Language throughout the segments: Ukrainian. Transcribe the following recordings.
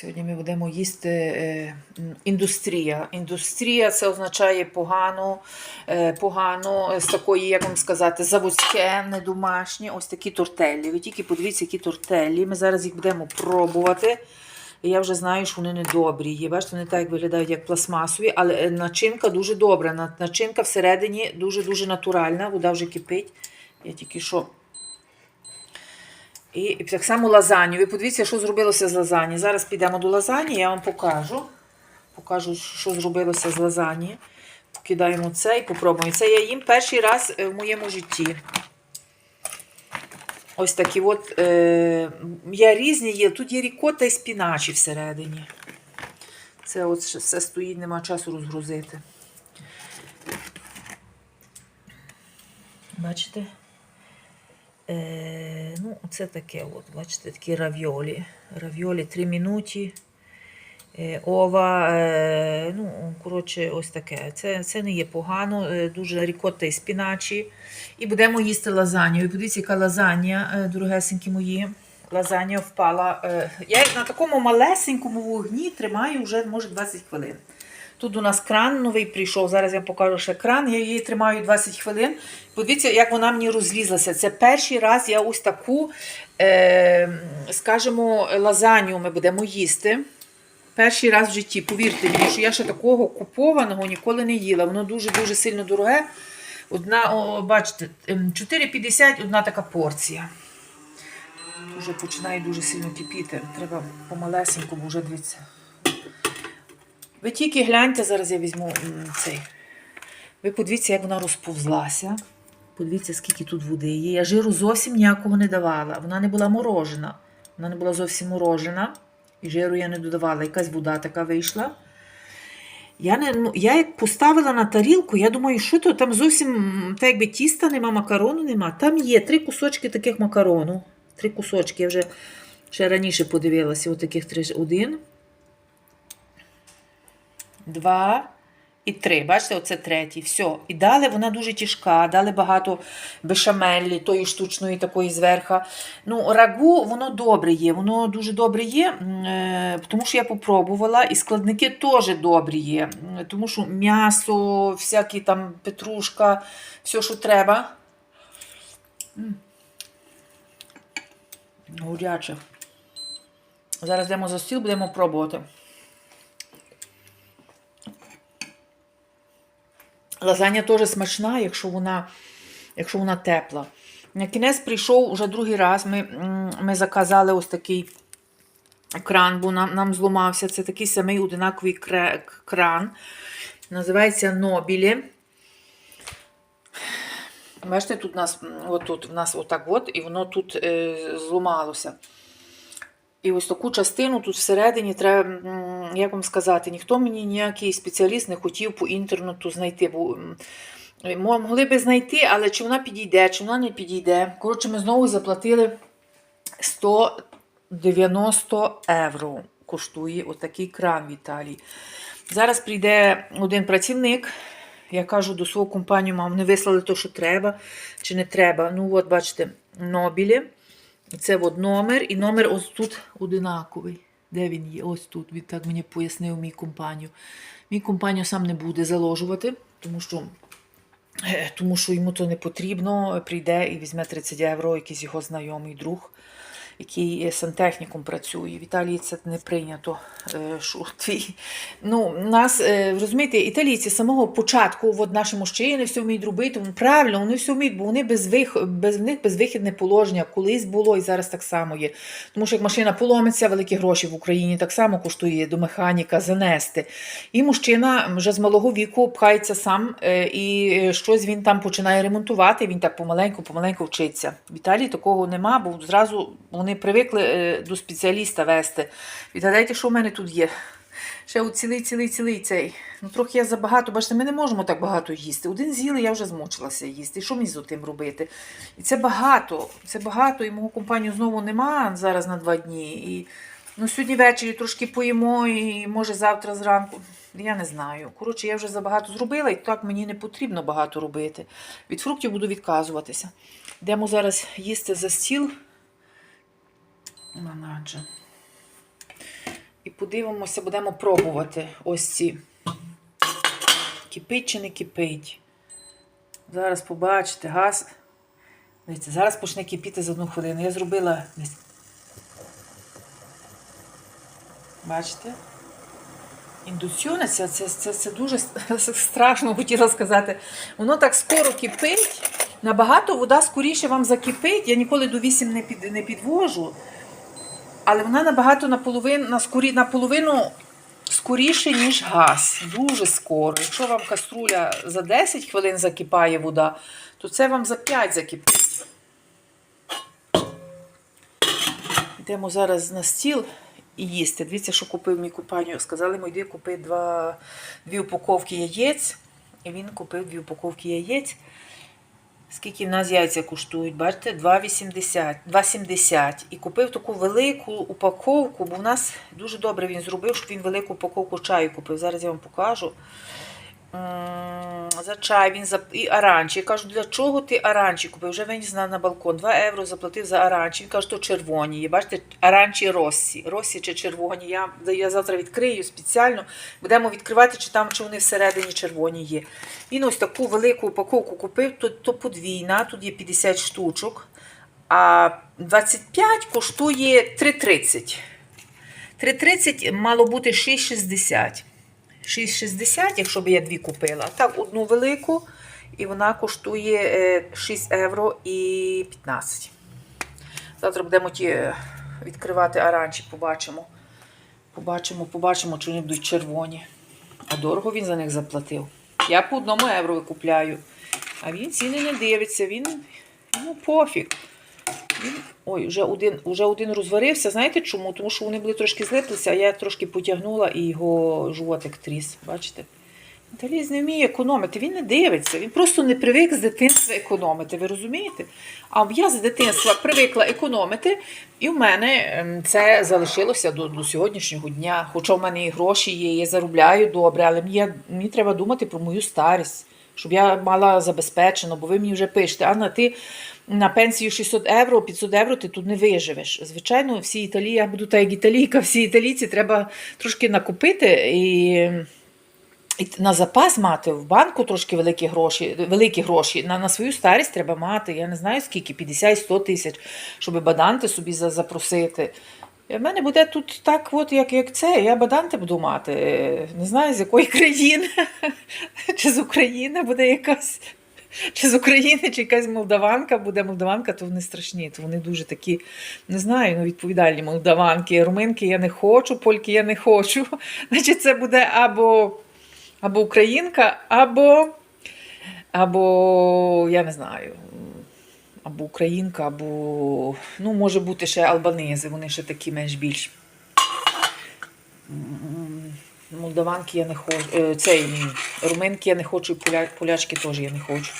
Сьогодні ми будемо їсти е, індустрія. Індустрія це означає погано, е, погано, е, з такої, як вам сказати, заводське, не домашнє. Ось такі тортелі. Ви тільки подивіться, які тортелі. Ми зараз їх будемо пробувати. І Я вже знаю, що вони не добрі є. Бачите, вони так виглядають, як пластмасові, але начинка дуже добра. Начинка всередині дуже-дуже натуральна. Вода вже кипить. Я тільки що і так само лазанью. Ви подивіться, що зробилося з лазані. Зараз підемо до лазані, я вам покажу. Покажу, що зробилося з лазані. Покидаємо це і попробуємо. Це я їм перший раз е, в моєму житті. Ось такі от. Е, я різні є. Тут є рікота і спіначі всередині. Це от все стоїть, нема часу розгрузити. Бачите? Е, ну, це таке, от, бачите, такі равіолі. Равіолі 3 минуті. Е, ова, е, ну, коротше, ось таке. Це, це не є погано, е, дуже рікотта і спіначі. І будемо їсти лазанью. І подивіться, яка лазанья, е, дорогесенькі мої. Лазанья впала. Е, я на такому малесенькому вогні тримаю вже, може, 20 хвилин. Тут у нас кран новий прийшов. Зараз я вам покажу ще кран. Я її тримаю 20 хвилин. Подивіться, як вона мені розлізлася. Це перший раз я ось таку, е, скажімо, лазанью ми будемо їсти. Перший раз в житті, повірте мені, що я ще такого купованого ніколи не їла. Воно дуже-дуже сильно дороге. Одна, о, бачите, ем, 4,50 одна така порція. Вже починає дуже сильно кипіти. Треба помалесенькому вже дивіться. Ви тільки гляньте, зараз я візьму цей. Ви подивіться, як вона розповзлася. Подивіться, скільки тут води є. Я жиру зовсім ніякого не давала. Вона не була морожена. Вона не була зовсім морожена. І жиру я не додавала. Якась вода така вийшла. Я, не, ну, я як поставила на тарілку, я думаю, що то там зовсім так якби тіста нема, макарону нема. Там є три кусочки таких макарону. Три кусочки. Я вже ще раніше подивилася. Отаких три. Один, два і три. Бачите, оце третій. Все. І далі вона дуже тяжка, дали багато бешамелі, тої штучної такої зверха. Ну, рагу, воно добре є, воно дуже добре є, е, тому що я попробувала, і складники теж добрі є. Тому що м'ясо, всякі там петрушка, все, що треба. М. Горяче. Зараз йдемо за стіл, будемо пробувати. Лазанья теж смачна, якщо вона, якщо вона тепла. На кінець прийшов уже другий раз. Ми, ми заказали ось такий кран, бо нам, нам зламався. Це такий самий одинаковий кран. Називається Нобілі. Бачите, тут у нас, отут, в нас отак от, і воно тут е, зламалося. І ось таку частину тут всередині треба, як вам сказати, ніхто мені ніякий спеціаліст не хотів по інтернету знайти. Бо могли би знайти, але чи вона підійде, чи вона не підійде. Коротше, ми знову заплатили 190 євро. Коштує отакий кран в Італії. Зараз прийде один працівник. Я кажу до свого компанію, мам, не вислали те, що треба, чи не треба. Ну, от, бачите, Нобілі. Це от номер, і номер ось тут одинаковий. Де він є? Ось тут. Він так мені пояснив мій компанію. Мій компанію сам не буде заложувати, тому що, е, тому що йому то не потрібно. Прийде і візьме 30 євро, якийсь його знайомий друг, який е, сантехніком працює. В Італії це не прийнято. е, Що твій. Ну, нас, е, розумієте, італійці з самого початку, от наші мужчини все вміють робити. Правильно, вони все вміють, бо вони без вих... без в них безвихідне положення. Колись було і зараз так само є. Тому що як машина поломиться, великі гроші в Україні так само коштує до механіка занести. І мужчина вже з малого віку пхається сам, і щось він там починає ремонтувати. Він так помаленьку, помаленьку вчиться. В Італії такого нема, бо зразу вони привикли е, до спеціаліста вести. Відгадайте, що в мене тут є. Ще от цілий, цілий, цілий цей. Ну, трохи я забагато, бачите, ми не можемо так багато їсти. Один з'їли, я вже змучилася їсти. Що мені з тим робити? І це багато. Це багато, і мого компанію знову нема зараз на два дні. І ну, сьогодні ввечері трошки поїмо, і може завтра зранку. Я не знаю. Коротше, я вже забагато зробила, і так мені не потрібно багато робити. Від фруктів буду відказуватися. Йдемо зараз їсти за стіл. Манаджа. І подивимося, будемо пробувати ось ці. Кипить чи не кипить. Зараз побачите, газ. Дивіться, зараз почне кипіти за одну хвилину. Я зробила. десь. Бачите? Індуційне, це, це, це, це дуже страшно, хотіла сказати. Воно так скоро кипить. Набагато вода скоріше вам закипить. Я ніколи до 8 не, під, не підвожу. Але вона набагато наполовину, наполовину скоріше, ніж газ. Дуже скоро. Якщо вам каструля за 10 хвилин закипає вода, то це вам за 5 закипить. Йдемо зараз на стіл і їсти. Дивіться, що купив мій купаню. Сказали, йди купи дві упаковки яєць. І він купив дві упаковки яєць. Скільки в нас яйця коштують? Бачите, 2,80, 2,70. І купив таку велику упаковку, бо в нас дуже добре він зробив, щоб він велику упаковку чаю купив. Зараз я вам покажу. За чай він зап... і аранчі. Я кажу, для чого ти аранчі купив? Вже виніс на, на балкон. 2 євро заплатив за аранчі. Він каже, то червоні є. Бачите, аранчі Россі. Россі чи червоні. Я, я завтра відкрию спеціально. Будемо відкривати, чи там, чи вони всередині червоні є. Він ось таку велику упаковку купив, то, то подвійна, тут є 50 штучок, а 25 коштує 3,30. 3,30 мало бути 6,60. 6,60, якщо б я дві купила. Так, одну велику, і вона коштує е, 6 євро і 15. Завтра будемо ті е, відкривати аранчі, побачимо. Побачимо, побачимо, чи вони будуть червоні. А дорого він за них заплатив. Я по одному євро викупляю. А він ціни не дивиться, він йому пофіг. Ой, вже один, вже один розварився. Знаєте чому? Тому що вони були трошки злиплися, а я трошки потягнула і його животик тріс. Бачите? Італієць не вміє економити, він не дивиться, він просто не привик з дитинства економити, ви розумієте? А я з дитинства привикла економити, і в мене ем, це залишилося до, до сьогоднішнього дня. Хоча в мене і гроші є, я заробляю добре, але мені, мені треба думати про мою старість, щоб я мала забезпечено, бо ви мені вже пишете, Анна, ти на пенсію 600 євро, 500 євро ти тут не виживеш. Звичайно, всі італії, я буду так як італійка, всі італійці треба трошки накупити і. І на запас мати в банку трошки великі гроші, великі гроші. На, на свою старість треба мати, я не знаю скільки, 50-100 тисяч, щоб баданти собі запросити. В мене буде тут так, от, як, як це, я баданти буду мати. Не знаю, з якої країни. Чи з України буде якась. Чи з України, чи якась молдаванка буде молдаванка, то вони страшні, то вони дуже такі, не знаю, ну, відповідальні молдаванки. Руминки я не хочу, польки я не хочу. Значить, це буде або або українка, або, або я не знаю, або українка, або, ну, може бути ще албанези, вони ще такі менш більш. Молдаванки я не хочу. е, Цей руминки я не хочу, і поля, полячки теж я не хочу.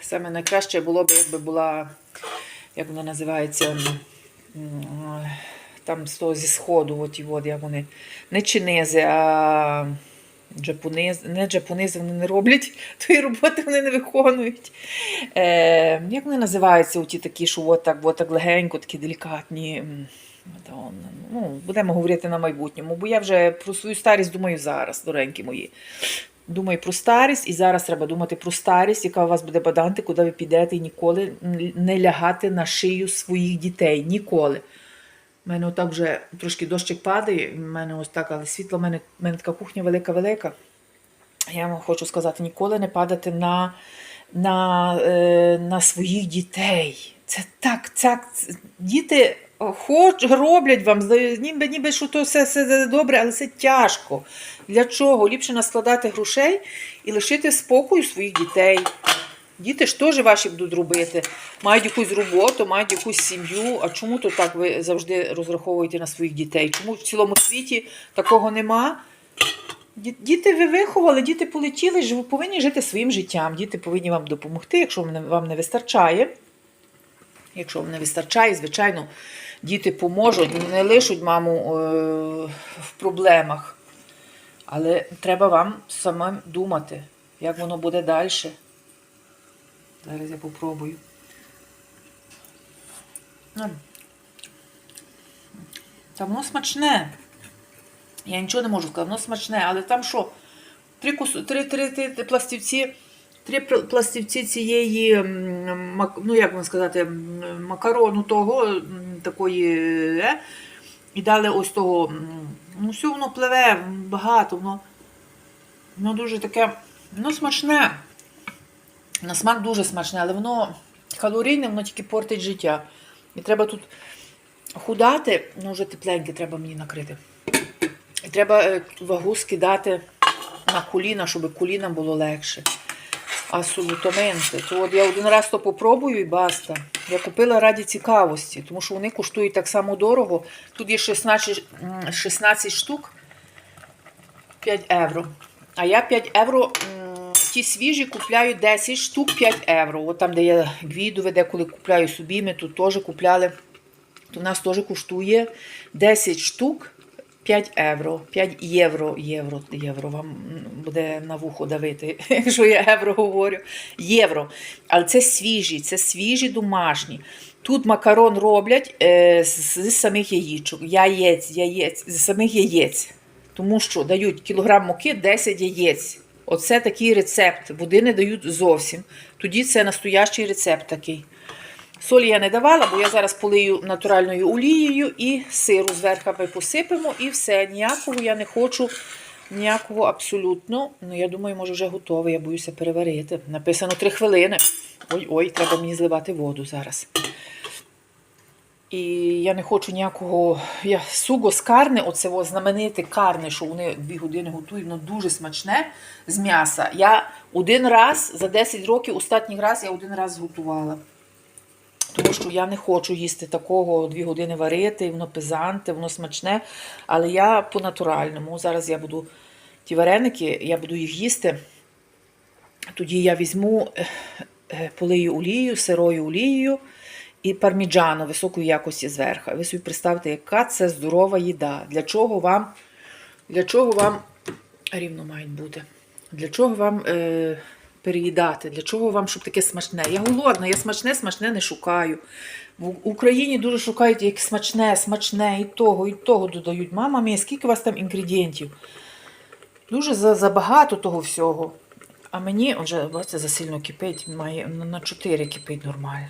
Саме найкраще було б, якби була, як вона називається, там з того зі сходу, от і от, як вони, не чинези, а джапонези, не джапонези вони не роблять, тої роботи вони не виконують. Е, як вони називаються, оті такі, що от так, от так легенько, такі делікатні. Ну, будемо говорити на майбутньому, бо я вже про свою старість думаю зараз, доренькі мої. Думаю про старість, і зараз треба думати про старість, яка у вас буде баданти, куди ви підете і ніколи не лягати на шию своїх дітей. Ніколи. У мене отак вже трошки дощик падає, в мене ось так, але світло, в мене, мене така кухня велика-велика. Я вам хочу сказати, ніколи не падати на, на, на своїх дітей. Це так, так. Діти хоч, роблять вам, ніби, ніби що то все, все добре, але це тяжко. Для чого? Ліпше наскладати грошей і лишити спокою своїх дітей. Діти ж теж ваші будуть робити. Мають якусь роботу, мають якусь сім'ю. А чому то так ви завжди розраховуєте на своїх дітей? Чому в цілому світі такого нема? Діти ви виховали, діти полетіли, жив- повинні жити своїм життям. Діти повинні вам допомогти, якщо вам не вистачає. Якщо вам не вистачає, звичайно, діти поможуть, не лишуть маму е, в проблемах. Але треба вам самим думати, як воно буде далі. Зараз я попробую. Та воно смачне. Я нічого не можу сказати, воно смачне, але там що? Три, кус... три, три, три, три пластівці, три пластівці цієї, ну як вам сказати, макарону того, такої, е, і дали ось того. Ну, все воно пливе, багато, воно, воно дуже таке, ну, смачне. На смак дуже смачне, але воно калорійне, воно тільки портить життя. І треба тут худати, ну вже тепленьке треба мені накрити. І треба е, вагу скидати на коліна, щоб колінам було легше. Асолютаменти. То от я один раз то попробую і баста. Я купила раді цікавості, тому що вони коштують так само дорого. Тут є 16, 16 штук 5 євро. А я 5 євро ті свіжі купляю 10 штук 5 євро. От там, де я гвіду веде, коли купляю собі, ми тут теж купляли. То в нас теж коштує 10 штук 5 євро. 5 євро, євро, євро вам буде на вухо давити, якщо я євро говорю. Євро. Але це свіжі, це свіжі домашні. Тут макарон роблять е, з самих яєчок, яєць, яєць, з самих яєць. Тому що дають кілограм муки 10 яєць. Оце такий рецепт. Води не дають зовсім. Тоді це настоящий рецепт такий. Солі я не давала, бо я зараз полию натуральною олією і сиру зверху ми посипемо, і все. Ніякого я не хочу, ніякого абсолютно. Ну, я думаю, може вже готове, я боюся переварити. Написано 3 хвилини. Ой-ой, треба мені зливати воду зараз. І я не хочу ніякого. Я суго з карни, оце о, знамените карни, що вони дві години готують, воно дуже смачне з м'яса. Я один раз за 10 років, останній раз я один раз зготувала. Тому що я не хочу їсти такого дві години варити, воно пизанте, воно смачне. Але я по-натуральному. Зараз я буду ті вареники, я буду їх їсти. Тоді я візьму, е, е, полию олією, сирою олією і парміджано високої якості зверху. Ви собі представте, яка це здорова їда. Для чого вам, для чого вам рівно мають бути? Для чого вам е, переїдати? Для чого вам, щоб таке смачне? Я голодна, я смачне, смачне не шукаю. В Україні дуже шукають як смачне, смачне, і того, і того додають. Мама мія, скільки у вас там інгредієнтів? Дуже забагато того всього. А мені вже бачите, засильно кипить, має на 4 кипить нормально.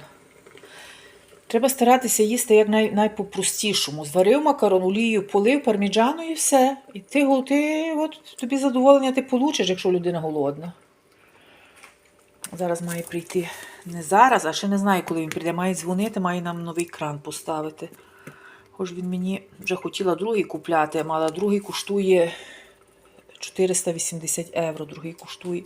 Треба старатися їсти як най, найпопростішому. Зварив макарон, олією, полив парміджану і все. І ти, ти от, тобі задоволення ти получиш, якщо людина голодна. Зараз має прийти. Не зараз, а ще не знаю, коли він прийде. Має дзвонити, має нам новий кран поставити. Хоч він мені вже хотіла другий купляти, мала другий коштує 480 євро, другий коштує.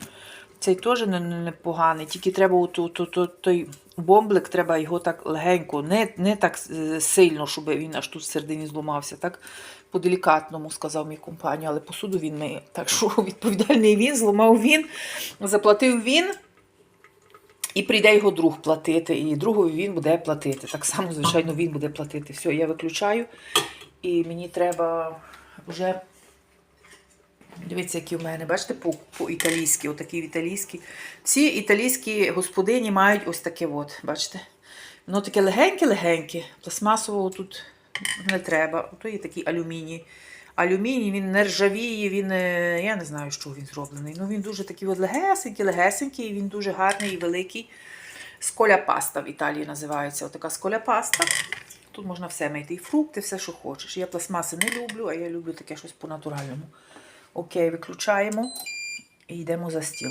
Цей теж не, не, непоганий, тільки треба от, от, от, от, той бомблик, треба його так легенько, не, не так е, сильно, щоб він аж тут всередині зламався. Так по-делікатному сказав мій компанію, але посуду він миє. Так що відповідальний він, зламав він, заплатив він. І прийде його друг платити, і другові він буде платити. Так само, звичайно, він буде платити. Все, я виключаю. І мені треба вже. Дивіться, які в мене, бачите, по- по-італійськи, отакі італійські. Всі італійські господині мають ось таке, от, бачите? Воно таке легеньке-легеньке. Пластмасового тут не треба. Ото є такий алюміній. Алюміній, він не ржавіє, він, е, я не знаю, що він зроблений. Ну він дуже такий от легесенький, легесенький, і він дуже гарний і великий. Сколя паста в Італії називається. Отака сколя паста. Тут можна все мити, і фрукти, все, що хочеш. Я пластмаси не люблю, а я люблю таке щось по-натуральному. Окей, виключаємо і йдемо за стіл.